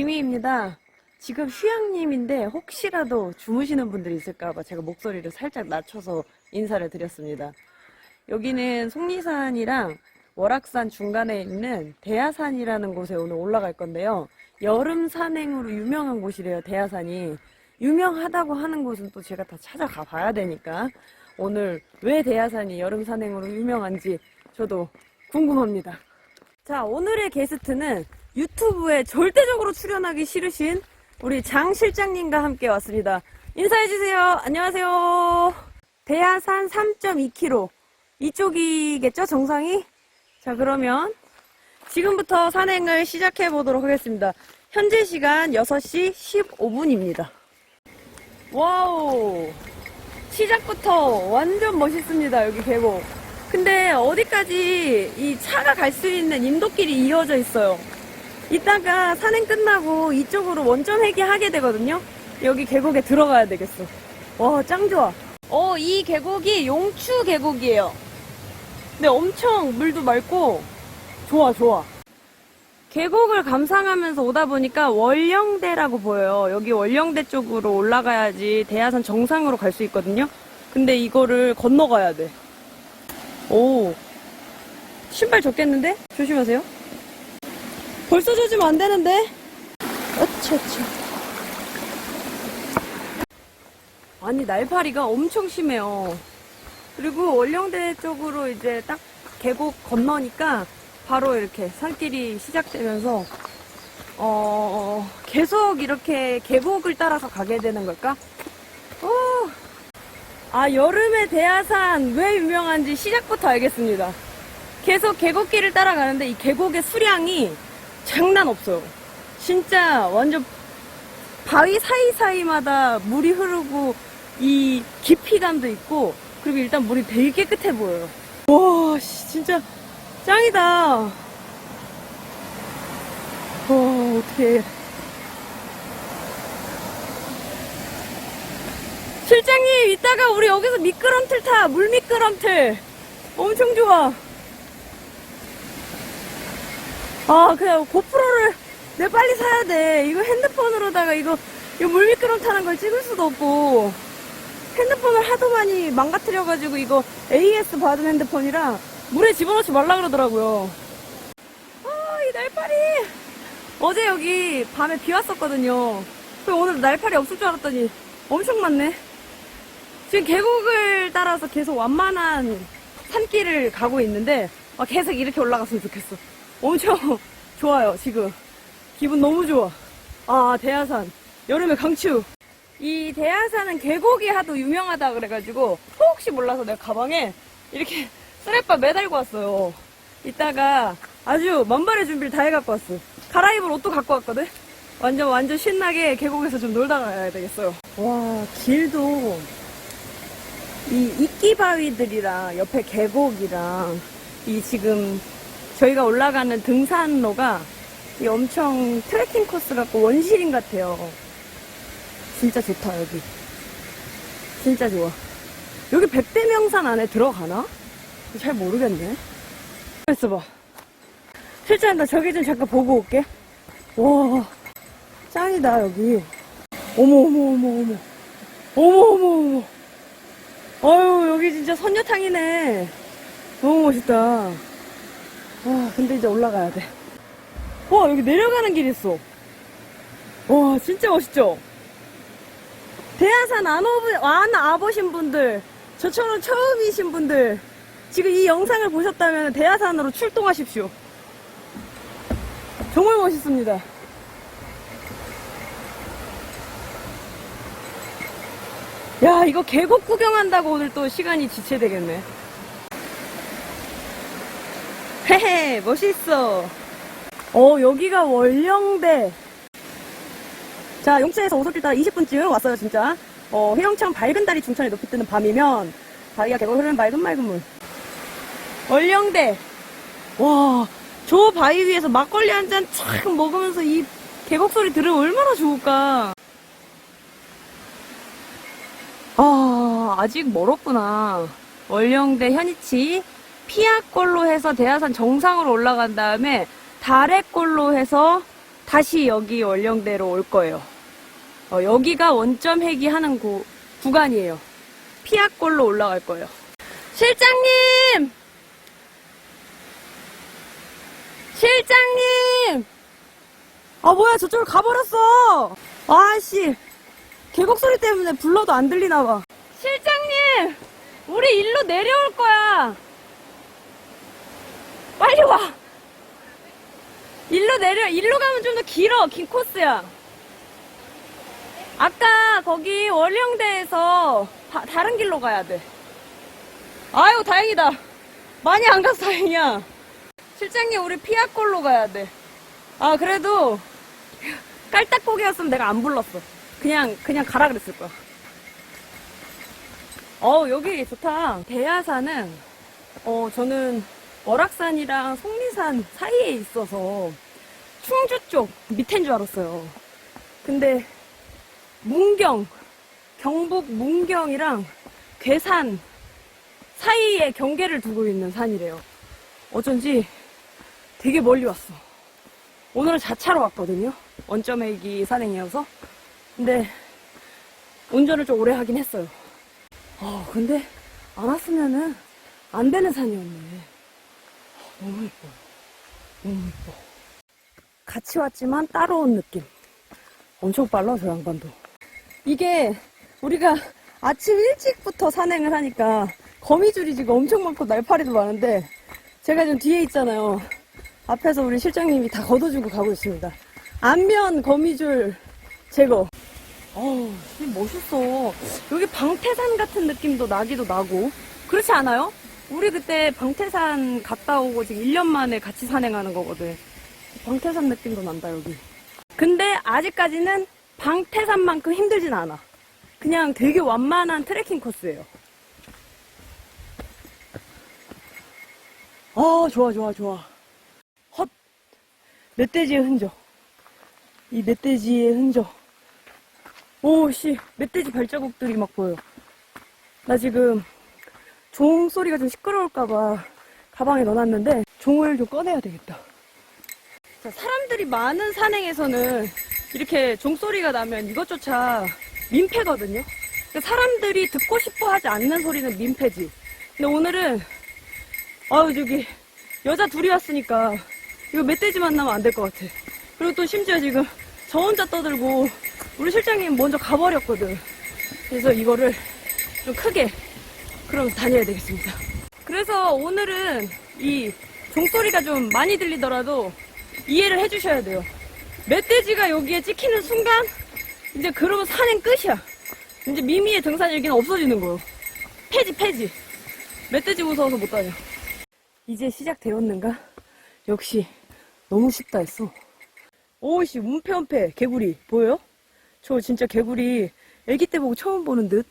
미미입니다. 지금 휴양님인데 혹시라도 주무시는 분들이 있을까봐 제가 목소리를 살짝 낮춰서 인사를 드렸습니다. 여기는 속리산이랑 월악산 중간에 있는 대야산이라는 곳에 오늘 올라갈 건데요. 여름 산행으로 유명한 곳이래요, 대야산이. 유명하다고 하는 곳은 또 제가 다 찾아가 봐야 되니까 오늘 왜 대야산이 여름 산행으로 유명한지 저도 궁금합니다. 자, 오늘의 게스트는 유튜브에 절대적으로 출연하기 싫으신 우리 장 실장님과 함께 왔습니다. 인사해주세요. 안녕하세요. 대야산 3.2km. 이쪽이겠죠, 정상이? 자, 그러면 지금부터 산행을 시작해 보도록 하겠습니다. 현재 시간 6시 15분입니다. 와우. 시작부터 완전 멋있습니다, 여기 계곡. 근데 어디까지 이 차가 갈 수 있는 인도길이 이어져 있어요. 이따가 산행 끝나고 이쪽으로 원점 회귀하게 되거든요. 여기 계곡에 들어가야 되겠어. 와, 짱 좋아. 어, 이 계곡이 용추 계곡이에요. 근데 엄청 물도 맑고 좋아, 좋아. 계곡을 감상하면서 오다 보니까 월령대라고 보여요. 여기 월령대 쪽으로 올라가야지 대야산 정상으로 갈 수 있거든요. 근데 이거를 건너가야 돼. 오. 신발 젖겠는데? 조심하세요. 벌써 젖으면 안 되는데? 어차차. 아니, 날파리가 엄청 심해요. 그리고 월령대 쪽으로 이제 딱 계곡 건너니까 바로 이렇게 산길이 시작되면서, 어, 계속 이렇게 계곡을 따라서 가게 되는 걸까? 오. 아, 여름의 대하산 왜 유명한지 시작부터 알겠습니다. 계속 계곡길을 따라가는데 이 계곡의 수량이 장난 없어요. 진짜 완전 바위 사이사이마다 물이 흐르고 이 깊이감도 있고 그리고 일단 물이 되게 깨끗해 보여요. 와, 씨, 진짜 짱이다. 와, 어떡해. 실장님, 이따가 우리 여기서 미끄럼틀 타. 물 미끄럼틀. 엄청 좋아. 아, 그냥 고프로를 내 빨리 사야 돼. 이거 핸드폰으로다가 이거, 이거 물 미끄럼 타는 걸 찍을 수도 없고. 핸드폰을 하도 많이 망가뜨려가지고 이거 AS 받은 핸드폰이라 물에 집어넣지 말라 그러더라고요. 아, 이 날파리. 어제 여기 밤에 비 왔었거든요. 오늘 날파리 없을 줄 알았더니 엄청 많네. 지금 계곡을 따라서 계속 완만한 산길을 가고 있는데 아, 계속 이렇게 올라갔으면 좋겠어. 엄청 좋아요, 지금. 기분 너무 좋아. 아, 대하산. 여름에 강추. 이 대하산은 계곡이 하도 유명하다 그래가지고 혹시 몰라서 내가 가방에 이렇게 쓰레빠 매달고 왔어요. 이따가 아주 만발의 준비를 다 해갖고 왔어. 갈아입을 옷도 갖고 왔거든? 완전 완전 신나게 계곡에서 좀 놀다 가야 되겠어요. 와, 길도 이 이끼바위들이랑 옆에 계곡이랑 이 지금 저희가 올라가는 등산로가 이 엄청 트레킹 코스 같고 원시림 같아요. 진짜 좋다 여기. 진짜 좋아. 여기 백대명산 안에 들어가나? 잘 모르겠네. 있어봐. 나 저기 좀 잠깐 보고 올게. 와 짱이다 여기. 어머 어머 어머 어머 어머 어머 어머. 아유 여기 진짜 선녀탕이네. 너무 멋있다. 와 근데 이제 올라가야 돼. 와 여기 내려가는 길 있어. 와 진짜 멋있죠? 대하산 안, 오브, 안 와보신 분들, 저처럼 처음이신 분들, 지금 이 영상을 보셨다면 대하산으로 출동하십시오. 정말 멋있습니다. 야, 이거 계곡 구경한다고 오늘 또 시간이 지체되겠네. 헤헤, 멋있어. 어, 여기가 월령대. 자, 용채에서 오솔길 따라 20분쯤 왔어요, 진짜. 어, 해영창 밝은 달이 중천에 높이 뜨는 밤이면 바위가 계곡 흐르는 맑은 맑은 물. 월령대. 와, 저 바위 위에서 막걸리 한 잔 착 먹으면서 이 계곡 소리 들으면 얼마나 좋을까. 아, 아직 멀었구나. 월령대 현이치 피아골로 해서 대하산 정상으로 올라간 다음에 달래골로 해서 다시 여기 원령대로 올 거예요. 어, 여기가 원점 회귀하는 구, 구간이에요. 피아골로 올라갈 거예요. 실장님! 실장님! 아, 뭐야, 저쪽으로 가버렸어! 아씨, 계곡 소리 때문에 불러도 안 들리나 봐. 실장님! 우리 일로 내려올 거야! 빨리 와! 일로 내려, 일로 가면 좀 더 길어, 긴 코스야. 아까 거기 월령대에서 다, 다른 길로 가야 돼. 아유, 다행이다. 많이 안 가서 다행이야. 실장님, 우리 피아골로 가야 돼. 아, 그래도 깔딱고기였으면 내가 안 불렀어. 그냥, 그냥 가라 그랬을 거야. 어, 여기 좋다. 대야산은, 어, 저는 월악산이랑 속리산 사이에 있어서 충주 쪽 밑엔 줄 알았어요. 근데 문경, 경북 문경이랑 괴산 사이에 경계를 두고 있는 산이래요. 어쩐지 되게 멀리 왔어. 오늘은 자차로 왔거든요. 원점 회기 산행이어서. 근데 운전을 좀 오래 하긴 했어요. 어, 근데 안 왔으면은 안 되는 산이었네. 너무 예뻐. 너무 예뻐. 같이 왔지만 따로 온 느낌. 엄청 빨라, 저 양반도. 이게 우리가 아침 일찍부터 산행을 하니까 거미줄이 지금 엄청 많고 날파리도 많은데 제가 지금 뒤에 있잖아요. 앞에서 우리 실장님이 다 걷어주고 가고 있습니다. 안면 거미줄 제거. 어우, 멋있어. 여기 방태산 같은 느낌도 나기도 나고. 그렇지 않아요? 우리 그때 방태산 갔다 오고 지금 1년 만에 같이 산행하는 거거든. 방태산 느낌도 난다, 여기. 근데 아직까지는 방태산만큼 힘들진 않아. 그냥 되게 완만한 트레킹 코스예요. 아, 좋아, 좋아, 좋아. 헛. 멧돼지의 흔적. 이 멧돼지의 흔적. 오, 씨. 멧돼지 발자국들이 막 보여. 나 지금 종 소리가 좀 시끄러울까봐 가방에 넣어놨는데 종을 좀 꺼내야 되겠다. 자, 사람들이 많은 산행에서는 이렇게 종소리가 나면 이것조차 민폐거든요. 그러니까 사람들이 듣고 싶어 하지 않는 소리는 민폐지. 근데 오늘은, 아유, 저기, 여자 둘이 왔으니까, 이거 멧돼지 만나면 안 될 것 같아. 그리고 또 심지어 지금 저 혼자 떠들고, 우리 실장님 먼저 가버렸거든. 그래서 이거를 좀 크게, 그러면서 다녀야 되겠습니다. 그래서 오늘은 이 종소리가 좀 많이 들리더라도 이해를 해주셔야 돼요. 멧돼지가 여기에 찍히는 순간 이제 그러면 산행 끝이야. 이제 미미의 등산 일기는 없어지는 거예요. 폐지 폐지. 멧돼지 무서워서 못 다녀. 이제 시작되었는가? 역시 너무 쉽다 했어. 오씨 운패운패 개구리 보여요? 저 진짜 개구리 애기 때 보고 처음 보는 듯.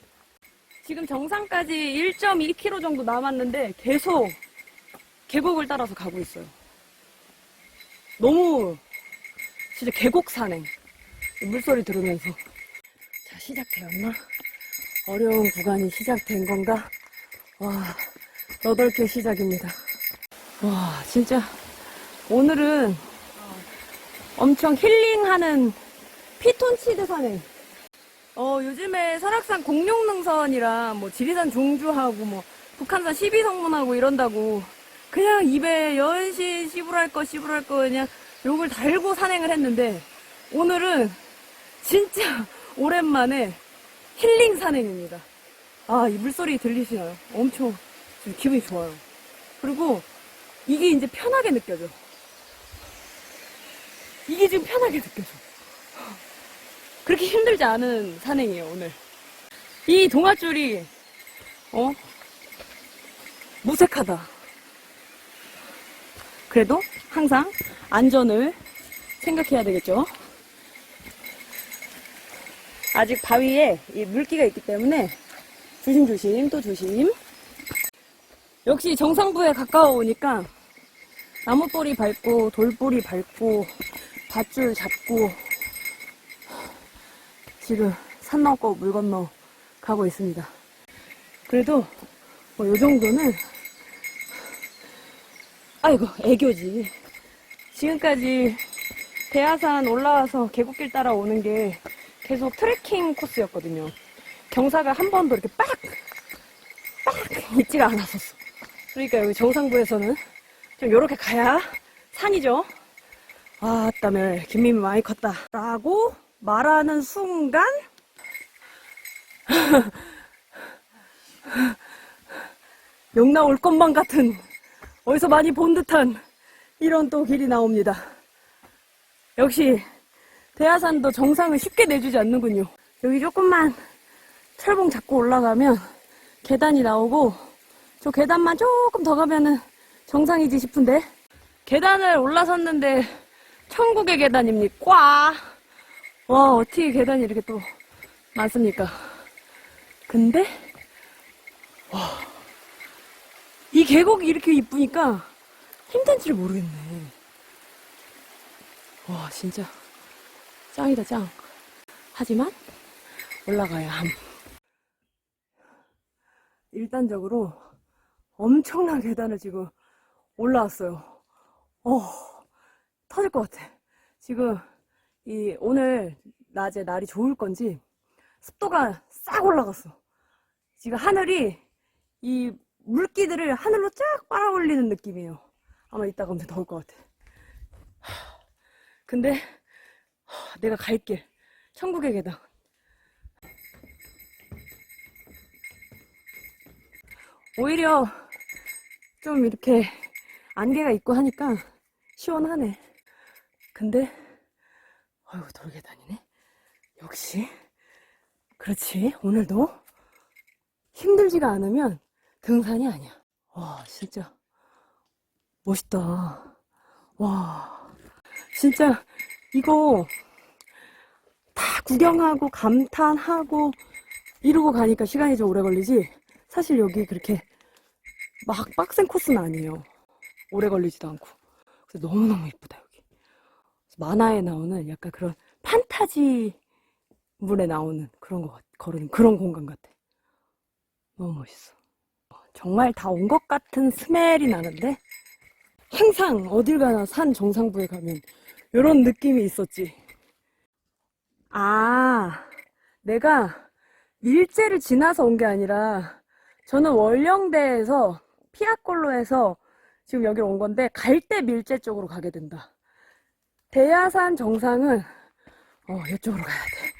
지금 정상까지 1.2km 정도 남았는데 계속 계곡을 따라서 가고 있어요. 너무 진짜 계곡 산행. 물소리 들으면서. 자, 시작되었나? 어려운 구간이 시작된 건가? 와, 여덟 시작입니다. 와, 진짜. 오늘은 엄청 힐링하는 피톤치드 산행. 어, 요즘에 설악산 공룡능선이랑 뭐 지리산 종주하고 뭐 북한산 12성문하고 이런다고 그냥 입에 연신 씨부랄 거 씨부랄 거 그냥 욕을 달고 산행을 했는데 오늘은 진짜 오랜만에 힐링 산행입니다. 아, 이 물소리 들리시나요? 엄청 지금 기분이 좋아요. 그리고 이게 이제 편하게 느껴져. 이게 지금 편하게 느껴져. 그렇게 힘들지 않은 산행이에요, 오늘. 이 동아줄이, 어? 무색하다. 그래도 항상 안전을 생각해야 되겠죠. 아직 바위에 이 물기가 있기 때문에 조심조심 또 조심. 역시 정상부에 가까워 오니까 나무뿌리 밟고 돌뿌리 밟고 밧줄 잡고 지금 산 넘고 물 건너 가고 있습니다. 그래도 뭐 요 정도는 아이고 애교지. 지금까지 대하산 올라와서 계곡길 따라 오는 게 계속 트레킹 코스였거든요. 경사가 한 번도 이렇게 빡! 빡! 있지가 않았었어. 그러니까 여기 정상부에서는 좀 요렇게 가야 산이죠. 아, 땀에 김민미 많이 컸다. 라고 말하는 순간 욕 나올 것만 같은 어디서 많이 본 듯한 이런 또 길이 나옵니다. 역시 대하산도 정상을 쉽게 내주지 않는군요. 여기 조금만 철봉 잡고 올라가면 계단이 나오고 저 계단만 조금 더 가면은 정상이지 싶은데 계단을 올라섰는데 천국의 계단입니까? 와 어떻게 계단이 이렇게 또 많습니까? 근데 이 계곡이 이렇게 이쁘니까 힘든지를 모르겠네. 와, 진짜 짱이다, 짱. 하지만 올라가야 함. 일단적으로 엄청난 계단을 지금 올라왔어요. 어, 터질 것 같아. 지금 이 오늘 낮에 날이 좋을 건지 습도가 싹 올라갔어. 지금 하늘이 이 물기들을 하늘로 쫙 빨아올리는 느낌이에요. 아마 이따가 엄청 더울 것 같아. 하, 근데 하, 내가 갈 길, 천국의 계단. 오히려 좀 이렇게 안개가 있고 하니까 시원하네. 근데 아이고 돌계단이네. 역시 그렇지 오늘도 힘들지가 않으면 등산이 아니야. 와, 진짜 멋있다. 와, 진짜 이거 다 구경하고 감탄하고 이러고 가니까 시간이 좀 오래 걸리지. 사실 여기 그렇게 막 빡센 코스는 아니에요. 오래 걸리지도 않고. 그래서 너무너무 예쁘다, 여기. 만화에 나오는 약간 그런 판타지 물에 나오는 그런 거 같, 그런, 그런 공간 같아. 너무 멋있어. 정말 다 온 것 같은 스멜이 나는데 항상 어딜 가나 산 정상부에 가면 이런 느낌이 있었지. 아, 내가 밀제를 지나서 온 게 아니라 저는 월령대에서 피아골로에서 지금 여기로 온 건데 갈 때 밀제 쪽으로 가게 된다. 대야산 정상은 어, 이쪽으로 가야 돼.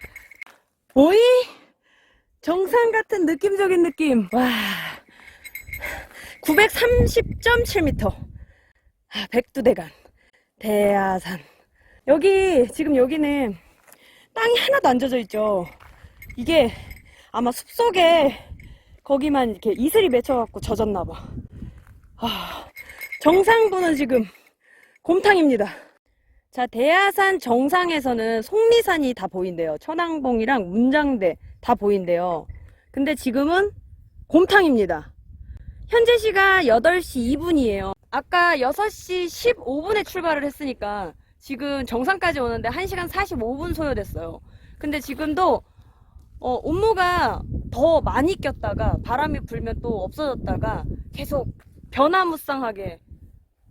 오이 정상 같은 느낌적인 느낌. 와. 930.7m. 아, 백두대간. 대야산. 여기, 지금 여기는 땅이 하나도 안 젖어 있죠. 이게 아마 숲속에 거기만 이렇게 이슬이 맺혀갖고 젖었나 봐. 아, 정상부는 지금 곰탕입니다. 자, 대야산 정상에서는 속리산이 다 보인대요. 천왕봉이랑 문장대 다 보인대요. 근데 지금은 곰탕입니다. 현재 시간 8시 2분이에요. 아까 6시 15분에 출발을 했으니까 지금 정상까지 오는데 1시간 45분 소요됐어요. 근데 지금도 어, 온무가 더 많이 꼈다가 바람이 불면 또 없어졌다가 계속 변화무쌍하게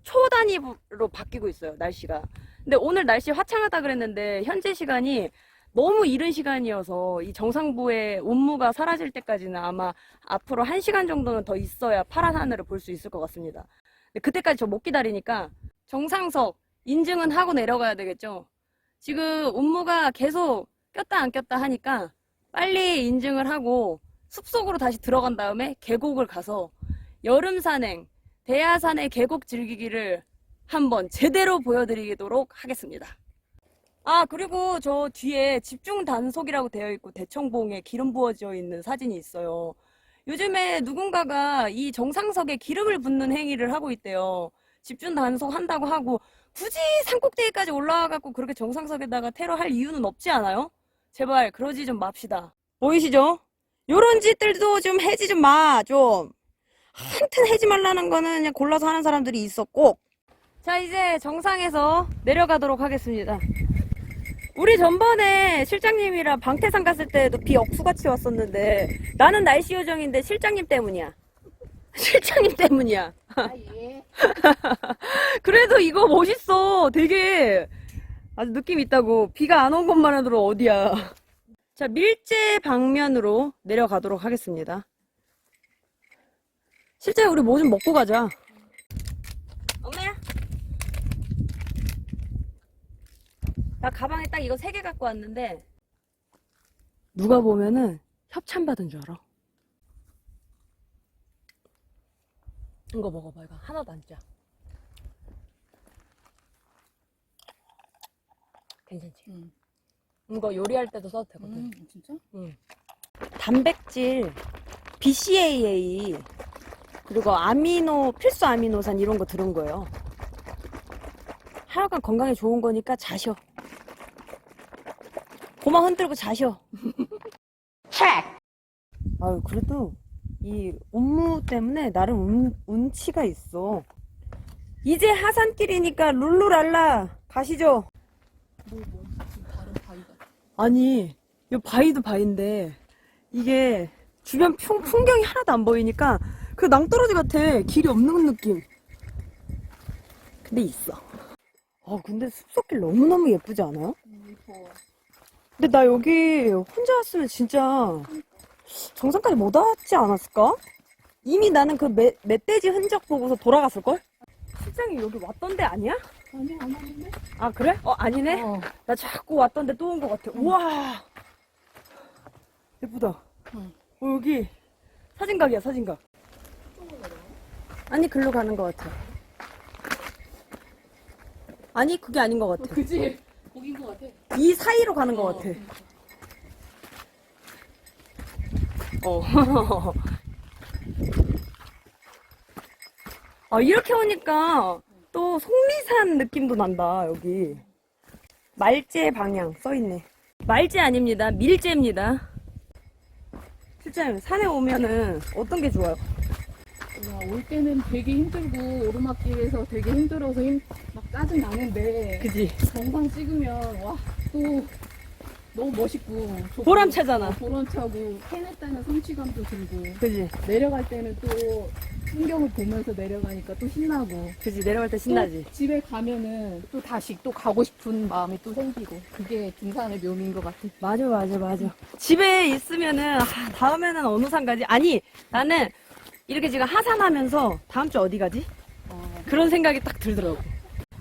초단위로 바뀌고 있어요, 날씨가. 근데 오늘 날씨 화창하다 그랬는데 현재 시간이 너무 이른 시간이어서 이 정상부의 온무가 사라질 때까지는 아마 앞으로 한 시간 정도는 더 있어야 파란 하늘을 볼 수 있을 것 같습니다. 근데 그때까지 저 못 기다리니까 정상석 인증은 하고 내려가야 되겠죠. 지금 온무가 계속 꼈다 안 꼈다 하니까 빨리 인증을 하고 숲속으로 다시 들어간 다음에 계곡을 가서 여름 산행, 대야산의 계곡 즐기기를 한번 제대로 보여드리도록 하겠습니다. 아, 그리고 저 뒤에 집중 단속이라고 되어 있고 대청봉에 기름 부어져 있는 사진이 있어요. 요즘에 누군가가 이 정상석에 기름을 붓는 행위를 하고 있대요. 집중 단속 한다고 하고 굳이 산꼭대기까지 올라와갖고 그렇게 정상석에다가 테러할 이유는 없지 않아요? 제발 그러지 좀 맙시다. 보이시죠? 요런 짓들도 좀 해지 좀 마, 좀. 한튼 해지 말라는 거는 그냥 골라서 하는 사람들이 있었고. 자, 이제 정상에서 내려가도록 하겠습니다. 우리 전번에 실장님이랑 방태산 갔을 때도 비 억수같이 왔었는데 나는 날씨 요정인데 실장님 때문이야. 실장님 때문이야. 그래도 이거 멋있어. 되게 아주 느낌 있다고. 비가 안 온 것만 해도 어디야. 자, 밀제 방면으로 내려가도록 하겠습니다. 실제 우리 뭐 좀 먹고 가자. 엄마야. 나 가방에 딱 이거 세 개 갖고 왔는데 누가 보면은 협찬 받은 줄 알아. 이거 먹어봐 이거 하나도 안 짜. 괜찮지? 응. 이거 요리할 때도 써도 되거든. 음, 진짜? 단백질, BCAA, 그리고 아미노, 필수 아미노산 이런 거 들은 거예요. 하여간 건강에 좋은 거니까 자셔. 고마 흔들고 자셔. 체크! 아유, 그래도 이 업무 때문에 나름 운, 운치가 있어. 이제 하산길이니까 룰루랄라 가시죠. 뭐, 뭐. 아니, 이 바위도 바위인데, 이게 주변 풍, 풍경이 하나도 안 보이니까 그 낭떠러지 같아. 길이 없는 느낌. 근데 있어. 아, 근데 숲속길 너무너무 예쁘지 않아요? 근데 나 여기 혼자 왔으면 진짜 정상까지 못 왔지 않았을까? 이미 나는 그 멧, 멧돼지 흔적 보고서 돌아갔을걸? 실장이 여기 왔던 데 아니야? 아니, 안 왔는데? 아, 그래? 어, 아니네? 어. 나 자꾸 왔던데 또 온 것 같아. 우와! 예쁘다. 응. 어, 여기 사진각이야, 사진각. 아니, 글로 가는 것 같아. 아니, 그게 아닌 것 어, 같아. 그지? 거긴 것 같아. 이 사이로 가는 것 어, 같아. 어. 아, 이렇게 오니까 또 속리산 느낌도 난다, 여기. 말제 방향 써 있네. 말제 아닙니다. 밀제입니다. 실장님, 산에 오면은 어떤 게 좋아요? 야, 올 때는 되게 힘들고, 오르막길에서 되게 힘들어서 힘, 막 짜증 나는데, 그지? 정상 찍으면, 와, 또, 너무 멋있고. 좋고, 보람차잖아. 어, 보람차고, 해냈다는 성취감도 들고, 그지? 내려갈 때는 또, 풍경을 보면서 내려가니까 또 신나고, 그지? 내려갈 때 신나지? 또 집에 가면은 또 다시 또 가고 싶은 마음이 또 생기고 그게 등산의 묘미인 것 같아. 맞아, 맞아, 맞아. 집에 있으면은, 아, 다음에는 어느 산 가지? 아니, 나는 이렇게 지금 하산하면서 다음 주 어디 가지? 어, 그런 생각이 딱 들더라고.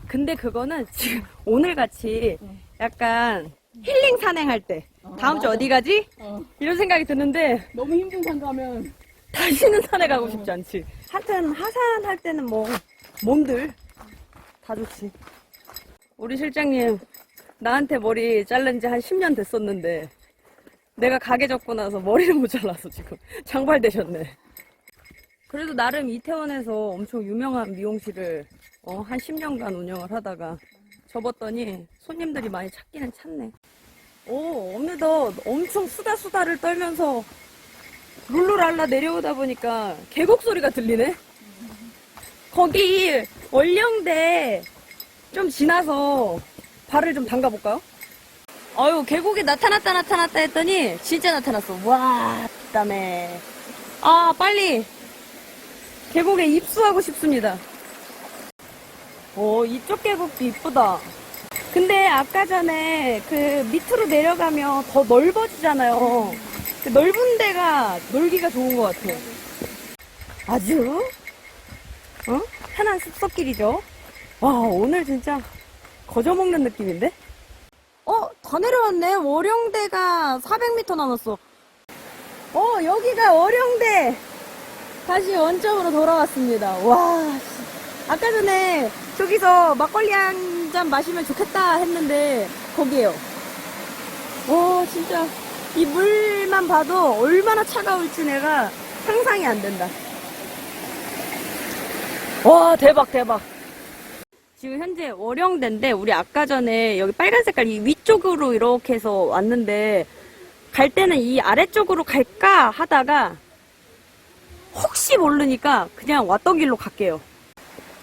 근데 그거는 지금 오늘 같이 응. 약간 힐링 산행할 때 어, 다음 주. 어디 가지? 어, 이런 생각이 드는데 너무 힘든 산 가면 다시는 산에 가고 어. 싶지 않지. 하여튼 하산할 때는 뭐 몸들 다 좋지. 우리 실장님 나한테 머리 자른 지 한 10년 됐었는데 내가 가게 접고 나서 머리를 못 잘라서 지금 장발되셨네. 그래도 나름 이태원에서 엄청 유명한 미용실을 어, 한 10년간 운영을 하다가 접었더니 손님들이 많이 찾기는 찾네. 오, 어느덧 엄청 수다수다를 떨면서 룰루랄라 내려오다 보니까 계곡 소리가 들리네? 거기 월령대 좀 지나서 발을 좀 담가볼까요? 아유, 계곡이 나타났다 나타났다 했더니 진짜 나타났어. 와, 다음에 아, 빨리 계곡에 입수하고 싶습니다. 오, 이쪽 계곡도 이쁘다. 근데 아까 전에 그 밑으로 내려가면 더 넓어지잖아요. 그 넓은 데가 놀기가 좋은 것 같아. 아주, 어? 편한 숲속길이죠. 와, 오늘 진짜 거저먹는 느낌인데? 어, 다 내려왔네. 월영대가 400m 남았어. 어, 여기가 월영대. 다시 원점으로 돌아왔습니다. 와, 씨. 아까 전에 저기서 막걸리 한 잔 마시면 좋겠다 했는데 거기에요. 와, 진짜 이 물만 봐도 얼마나 차가울지 내가 상상이 안 된다. 와, 대박, 대박. 지금 현재 월영대인데 우리 아까 전에 여기 빨간 색깔 이 위쪽으로 이렇게 해서 왔는데 갈 때는 이 아래쪽으로 갈까 하다가 혹시 모르니까 그냥 왔던 길로 갈게요.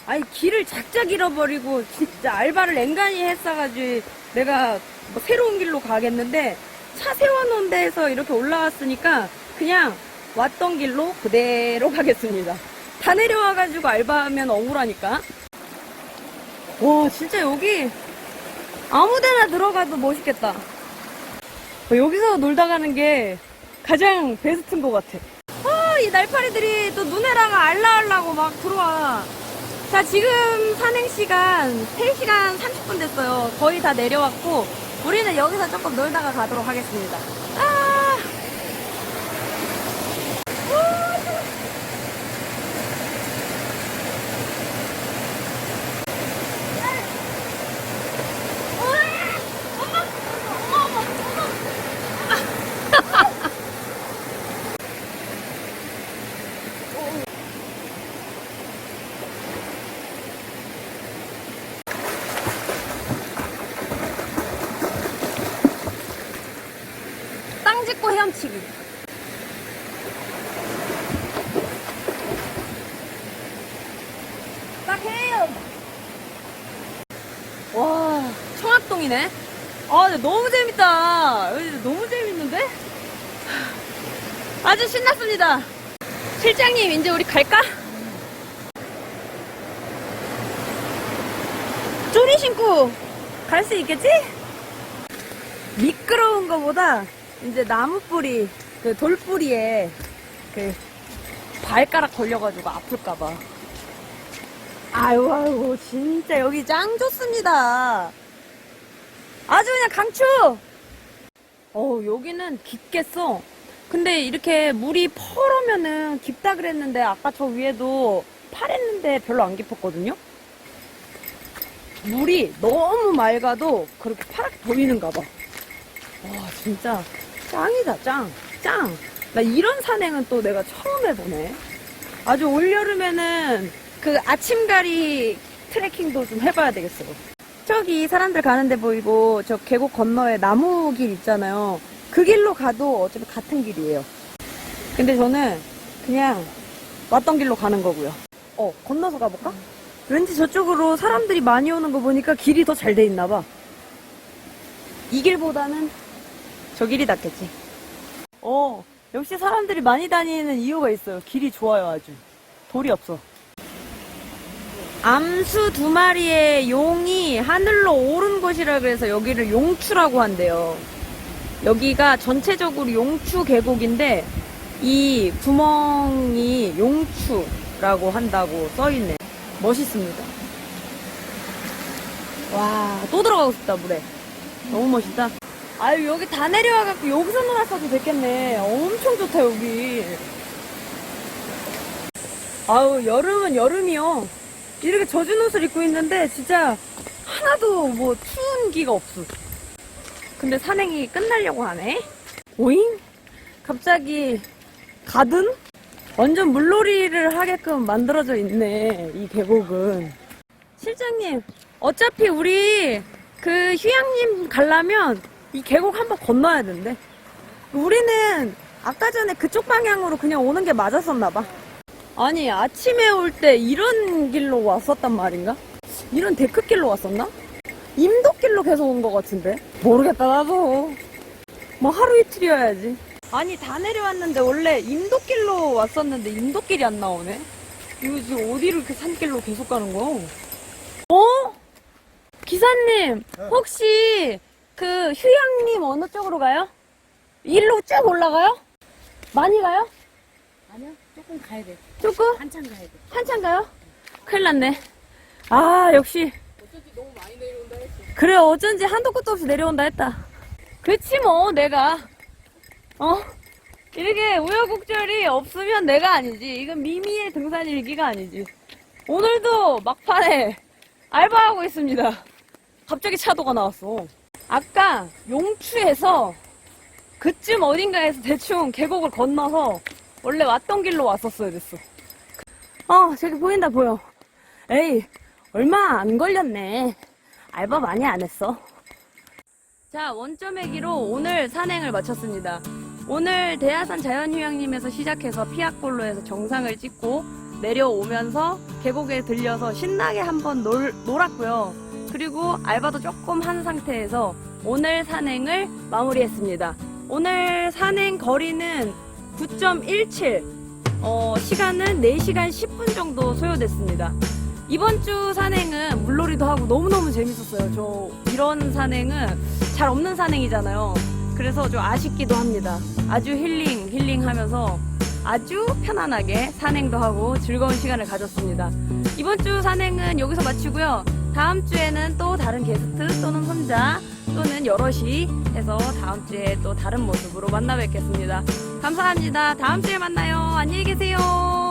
아니 길을 작작 잃어버리고 진짜 알바를 앵간히 했어가지고 내가 뭐 새로운 길로 가겠는데 차 세워놓은 데에서 이렇게 올라왔으니까 그냥 왔던 길로 그대로 가겠습니다. 다 내려와가지고 알바하면 억울하니까. 와 진짜 여기 아무데나 들어가도 멋있겠다. 어, 여기서 놀다 가는 게 가장 베스트인 것 같아. 아, 이 날파리들이 또 눈에다가 알라알라고 막 들어와. 자, 지금 산행 시간 3시간 30분 됐어요. 거의 다 내려왔고, 우리는 여기서 조금 놀다가 가도록 하겠습니다. 아! 땅 짚고 헤엄 치기. 딱 헤엄! 와, 청학동이네. 아, 너무 재밌다. 너무 재밌는데? 아주 신났습니다. 실장님, 이제 우리 갈까? 쪼리 신고 갈 수 있겠지? 미끄러운 거보다 이제 나무 뿌리, 그 돌뿌리에 그 발가락 걸려가지고 아플까봐. 아유, 아유, 진짜 여기 짱 좋습니다. 아주 그냥 강추! 어우, 여기는 깊겠어. 근데 이렇게 물이 퍼러면은 깊다 그랬는데 아까 저 위에도 파랬는데 별로 안 깊었거든요? 물이 너무 맑아도 그렇게 파랗게 보이는가 봐. 와, 진짜 짱이다, 짱. 짱. 나 이런 산행은 또 내가 처음 해보네. 아주 올여름에는 그 아침가리 트레킹도 좀 해봐야 되겠어. 저기 사람들 가는데 보이고 저 계곡 건너에 나무 길 있잖아요. 그 길로 가도 어차피 같은 길이에요. 근데 저는 그냥 왔던 길로 가는 거고요. 어, 건너서 가볼까? 왠지 저쪽으로 사람들이 많이 오는 거 보니까 길이 더 잘 돼 있나 봐. 이 길보다는 저 길이 낫겠지. 어, 역시 사람들이 많이 다니는 이유가 있어요. 길이 좋아요, 아주. 돌이 없어. 암수 두 마리의 용이 하늘로 오른 곳이라 그래서 여기를 용추라고 한대요. 여기가 전체적으로 용추 계곡인데 이 구멍이 용추라고 한다고 써있네. 멋있습니다. 와, 또 들어가고 싶다, 물에. 너무 멋있다. 아유, 여기 다 내려와갖고 여기서 놀았어도 됐겠네. 엄청 좋다, 여기. 아유, 여름은 여름이요. 이렇게 젖은 옷을 입고 있는데, 진짜 하나도 뭐 추운 기가 없어. 근데 산행이 끝나려고 하네? 오잉? 갑자기 가든? 완전 물놀이를 하게끔 만들어져 있네, 이 계곡은. 실장님, 어차피 우리 그 휴양림 가려면 이 계곡 한번 건너야 된대. 우리는 아까 전에 그쪽 방향으로 그냥 오는 게 맞았었나 봐. 아니, 아침에 올 때 이런 길로 왔었단 말인가? 이런 데크길로 왔었나? 임도길로 계속 온 것 같은데? 모르겠다, 나도. 뭐 하루 이틀이어야지. 아니, 다 내려왔는데 원래 임도길로 왔었는데 임도길이 안 나오네? 이거 지금 어디로 이렇게 산길로 계속 가는 거야? 어? 기사님, 혹시 그 휴양림 어느 쪽으로 가요? 일로 쭉 올라가요? 많이 가요? 아니요, 조금 가야 돼. 조금? 한참 가야 돼. 한참 가요? 큰일 났네. 아, 역시. 어쩐지 너무 많이 내려온다 했어. 그래, 어쩐지 한도 끝도 없이 내려온다 했다. 그치, 뭐, 내가. 어? 이렇게 우여곡절이 없으면 내가 아니지. 이건 미미의 등산 일기가 아니지. 오늘도 막판에 알바하고 있습니다. 갑자기 차도가 나왔어. 아까 용추에서 그쯤 어딘가에서 대충 계곡을 건너서 원래 왔던 길로 왔었어야 됐어. 어, 저기 보인다, 보여. 에이, 얼마 안 걸렸네. 알바 많이 안 했어. 자, 원점의기로 오늘 산행을 마쳤습니다. 오늘 대하산 자연휴양림에서 시작해서 피악골로에서 정상을 찍고 내려오면서 계곡에 들려서 신나게 한번 놀, 놀았고요. 그리고 알바도 조금 한 상태에서 오늘 산행을 마무리했습니다. 오늘 산행 거리는 9.17, 어, 시간은 4시간 10분 정도 소요됐습니다. 이번 주 산행은 물놀이도 하고 너무너무 재밌었어요. 저 이런 산행은 잘 없는 산행이잖아요. 그래서 좀 아쉽기도 합니다. 아주 힐링, 힐링 하면서 아주 편안하게 산행도 하고 즐거운 시간을 가졌습니다. 이번 주 산행은 여기서 마치고요. 다음 주에는 또 다른 게스트 또는 혼자 또는 여럿이 해서 다음 주에 또 다른 모습으로 만나 뵙겠습니다. 감사합니다. 다음 주에 만나요. 안녕히 계세요.